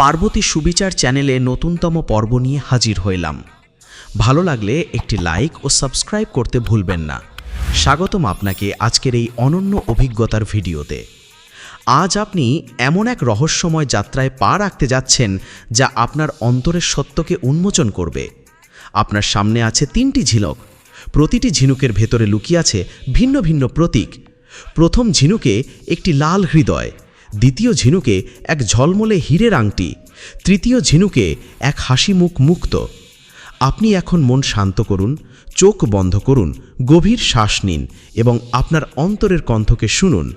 পার্বতী সুবিচার চ্যানেলে নতুনতম পর্ব নিয়ে হাজির হইলাম। ভালো লাগলে একটি লাইক ও সাবস্ক্রাইব করতে ভুলবেন না। স্বাগতম আপনাকে আজকের এই অনন্য অভিজ্ঞতার ভিডিওতে। আজ আপনি এমন এক রহস্যময় যাত্রায় পা রাখতে যাচ্ছেন যা আপনার অন্তরের সত্যকে উন্মোচন করবে। আপনার সামনে আছে তিনটি ঝিনুক প্রতিটি ঝিনুকের ভেতরে লুকিয়ে আছে ভিন্ন ভিন্ন প্রতীক। প্রথম ঝিনুকে একটি লাল হৃদয়। দ্বিতীয় ঝিনুকে এক ঝলমলে হীরের আংটি, তৃতীয় ঝিনুকে এক হাসি মুখ মুক্ত। আপনি এখন মন শান্ত করুন, চোখ বন্ধ করুন, গভীর শ্বাস নিন এবং আপনার অন্তরের কণ্ঠকে শুনুন।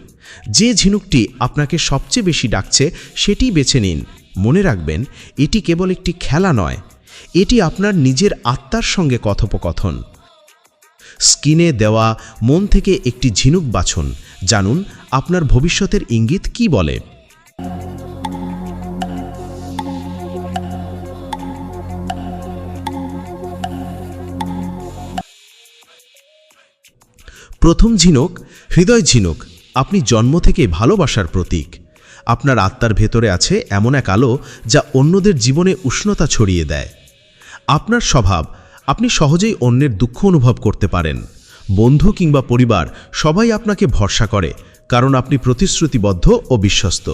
যে ঝিনুকটি আপনাকে সবচেয়ে বেশি ডাকছে, সেটি বেছে নিন। মনে রাখবেন, এটি কেবল একটি খেলা নয়, এটি আপনার নিজের আত্মার সঙ্গে কথোপকথন। স্কিনে দেওয়া মন থেকে একটি ঝিনুক বাছুন, জানুন আপনার ভবিষ্যতের ইঙ্গিত কি বলে? প্রথম ঝিনুক, হৃদয় ঝিনুক, আপনি জন্ম থেকে ভালোবাসার প্রতীক। আপনার আত্মার ভেতরে আছে এমন এক আলো যা অন্যদের জীবনে উষ্ণতা ছড়িয়ে দেয়। আপনার স্বভাব, আপনি সহজেই অন্যের দুঃখ অনুভব করতে পারেন। বন্ধু কিংবা পরিবার সবাই আপনাকে ভরসা করে কারণ আপনি প্রতিশ্রুতিবদ্ধ ও বিশ্বস্ত।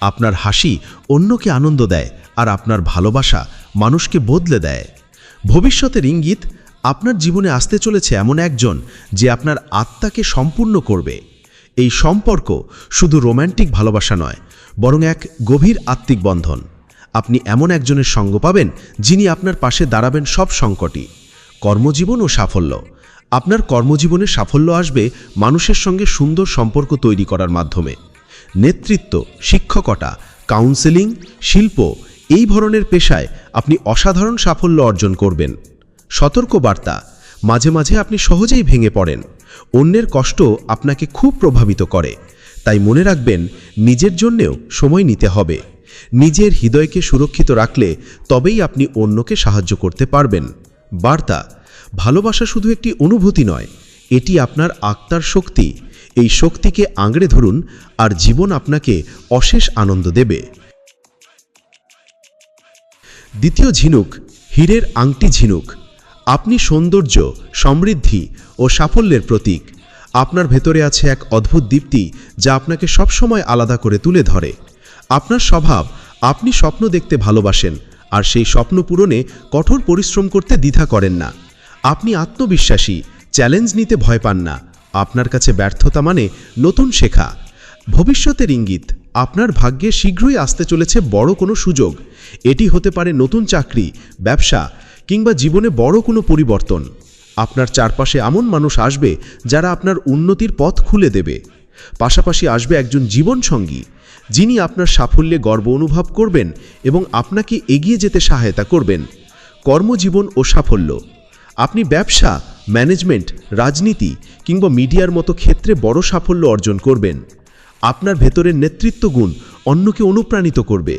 আপনার হাসি অন্যকে আনন্দ দেয় আর আপনার ভালোবাসা মানুষকে বদলে দেয়। ভবিষ্যতের ইঙ্গিত, আপনার জীবনে আসতে চলেছে এমন একজন যে আপনার আত্মাকে সম্পূর্ণ করবে। এই সম্পর্ক শুধু রোম্যান্টিক ভালোবাসা নয়, বরং এক গভীর আত্মিক বন্ধন। আপনি এমন একজনের সঙ্গ পাবেন যিনি আপনার পাশে দাঁড়াবেন সব সংকটই। কর্মজীবন ও সাফল্য। আপনার কর্মজীবনে সাফল্য আসবে মানুষের সঙ্গে সুন্দর সম্পর্ক তৈরি করার মাধ্যমে। নেতৃত্ব, শিক্ষকতা কাউন্সেলিং শিল্প, এই ধরনের পেশায় আপনি অসাধারণ সাফল্য অর্জন করবেন। সতর্ক বার্তা, মাঝে মাঝে আপনি সহজেই ভেঙে পড়েন। অন্যের কষ্ট আপনাকে খুব প্রভাবিত করে। তাই মনে রাখবেন, নিজের জন্যেও সময় নিতে হবে। নিজের হৃদয়কে সুরক্ষিত রাখলে তবেই আপনি অন্যকে সাহায্য করতে পারবেন। বার্তা ভালোবাসা শুধু একটি অনুভূতি নয়, এটি আপনার আত্মার শক্তি। এই শক্তিকে আঁকড়ে ধরুন আর জীবন আপনাকে অশেষ আনন্দ দেবে। দ্বিতীয় ঝিনুক, হীরের আংটি ঝিনুক। আপনি সৌন্দর্য, সমৃদ্ধি ও সাফল্যের প্রতীক। আপনার ভেতরে আছে এক অদ্ভুত দীপ্তি যা আপনাকে সবসময় আলাদা করে তুলে ধরে। আপনার স্বভাব, আপনি স্বপ্ন দেখতে ভালোবাসেন আর সেই স্বপ্ন পূরণে কঠোর পরিশ্রম করতে দ্বিধা করেন না। আপনি আত্মবিশ্বাসী চ্যালেঞ্জ নিতে ভয় পান না। আপনার কাছে ব্যর্থতা মানে নতুন শেখা। ভবিষ্যতের ইঙ্গিত, আপনার ভাগ্যে শীঘ্রই আসতে চলেছে বড় কোনো সুযোগ। এটি হতে পারে নতুন চাকরি, ব্যবসা, কিংবা জীবনে বড় কোনো পরিবর্তন। আপনার চারপাশে এমন মানুষ আসবে যারা আপনার উন্নতির পথ খুলে দেবে। পাশাপাশি আসবে একজন জীবনসঙ্গী, যিনি আপনার সাফল্যে গর্ব অনুভব করবেন এবং আপনাকে এগিয়ে যেতে সহায়তা করবেন। কর্মজীবন ও সাফল্য। আপনি ব্যবসা ম্যানেজমেন্ট রাজনীতি কিংবা মিডিয়ার মতো ক্ষেত্রে বড় সাফল্য অর্জন করবেন। আপনার ভেতরের নেতৃত্ব গুণ অন্যকে অনুপ্রাণিত করবে।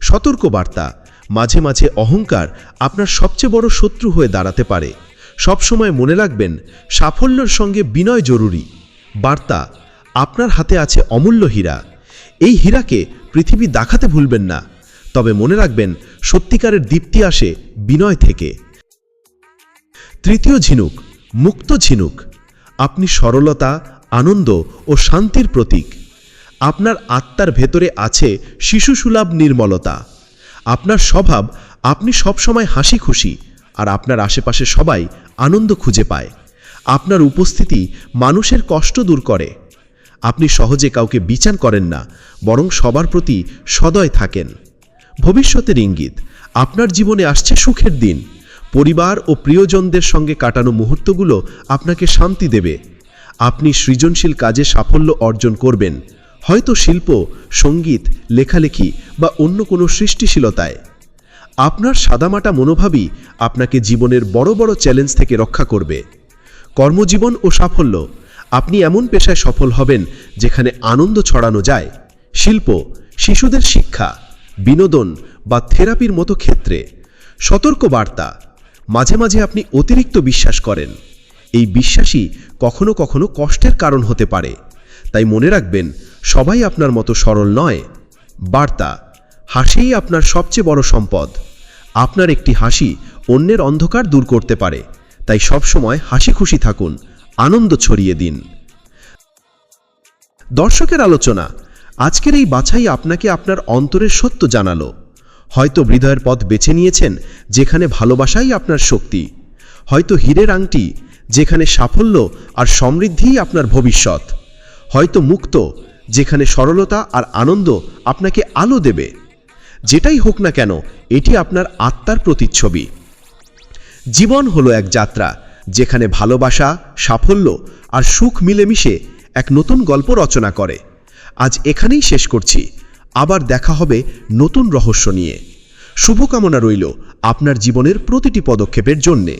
সতর্ক বার্তা মাঝে মাঝে অহংকার আপনার সবচেয়ে বড় শত্রু হয়ে দাঁড়াতে পারে। সবসময় মনে রাখবেন, সাফল্যের সঙ্গে বিনয় জরুরি। বার্তা, আপনার হাতে আছে অমূল্য হীরা। এই হীরাকে পৃথিবী দেখাতে ভুলবেন না। তবে মনে রাখবেন, সত্যিকারের দীপ্তি আসে বিনয় থেকে। তৃতীয় ঝিনুক, মুক্ত ঝিনুক। আপনি সরলতা, আনন্দ ও শান্তির প্রতীক। আপনার আত্মার ভেতরে আছে শিশুসুলভ নির্মলতা। আপনার স্বভাব, আপনি সবসময় হাসি খুশি আর আপনার আশেপাশে সবাই আনন্দ খুঁজে পায়। আপনার উপস্থিতি মানুষের কষ্ট দূর করে। আপনি সহজে কাউকে বিচার করেন না, বরং সবার প্রতি সদয় থাকেন। ভবিষ্যতের ইঙ্গিত, আপনার জীবনে আসছে সুখের দিন। পরিবার ও প্রিয়জনদের সঙ্গে কাটানো মুহূর্তগুলো আপনাকে শান্তি দেবে। আপনি সৃজনশীল কাজে সাফল্য অর্জন করবেন। হয়তো শিল্প, সংগীত, লেখালেখি বা অন্য কোনো সৃষ্টিশীলতায়। আপনার সাদামাটা মনোভাবই আপনাকে জীবনের বড় বড় চ্যালেঞ্জ থেকে রক্ষা করবে। কর্মজীবন ও সাফল্য, আপনি এমন পেশায় সফল হবেন যেখানে আনন্দ ছড়ানো যায়। শিল্প, শিশুদের শিক্ষা, বিনোদন বা থেরাপির মতো ক্ষেত্রে। সতর্ক বার্তা মাঝে মাঝে আপনি অতিরিক্ত বিশ্বাস করেন। এই বিশ্বাসই কখনো কখনো কষ্টের কারণ হতে পারে। তাই মনে রাখবেন, সবাই আপনার মতো সরল নয়। বার্তা, হাসিই আপনার সবচেয়ে বড় সম্পদ। আপনার একটি হাসি অন্যের অন্ধকার দূর করতে পারে। তাই সবসময় হাসি খুশি থাকুন, আনন্দ ছড়িয়ে দিন। দর্শকের আলোচনা, আজকের এই বাছাই আপনাকে আপনার অন্তরের সত্য জানালো। হয়তো হৃদয়ের পথ বেছে নিয়েছেন যেখানে ভালোবাসাই আপনার শক্তি। হয়তো হীরের আংটি যেখানে সাফল্য আর সমৃদ্ধিই আপনার ভবিষ্যৎ। হয়তো মুক্ত যেখানে সরলতা আর আনন্দ আপনাকে আলো দেবে। যেটাই হোক না কেন, এটি আপনার আত্মার প্রতিচ্ছবি। জীবন হলো এক যাত্রা, যেখানে ভালোবাসা, সাফল্য আর সুখ মিলেমিশে এক নতুন গল্প রচনা করে। আজ এখানেই শেষ করছি। আবার দেখা হবে নতুন রহস্য নিয়ে। শুভকামনা রইল আপনার জীবনের প্রতিটি পদক্ষেপের জন্যে।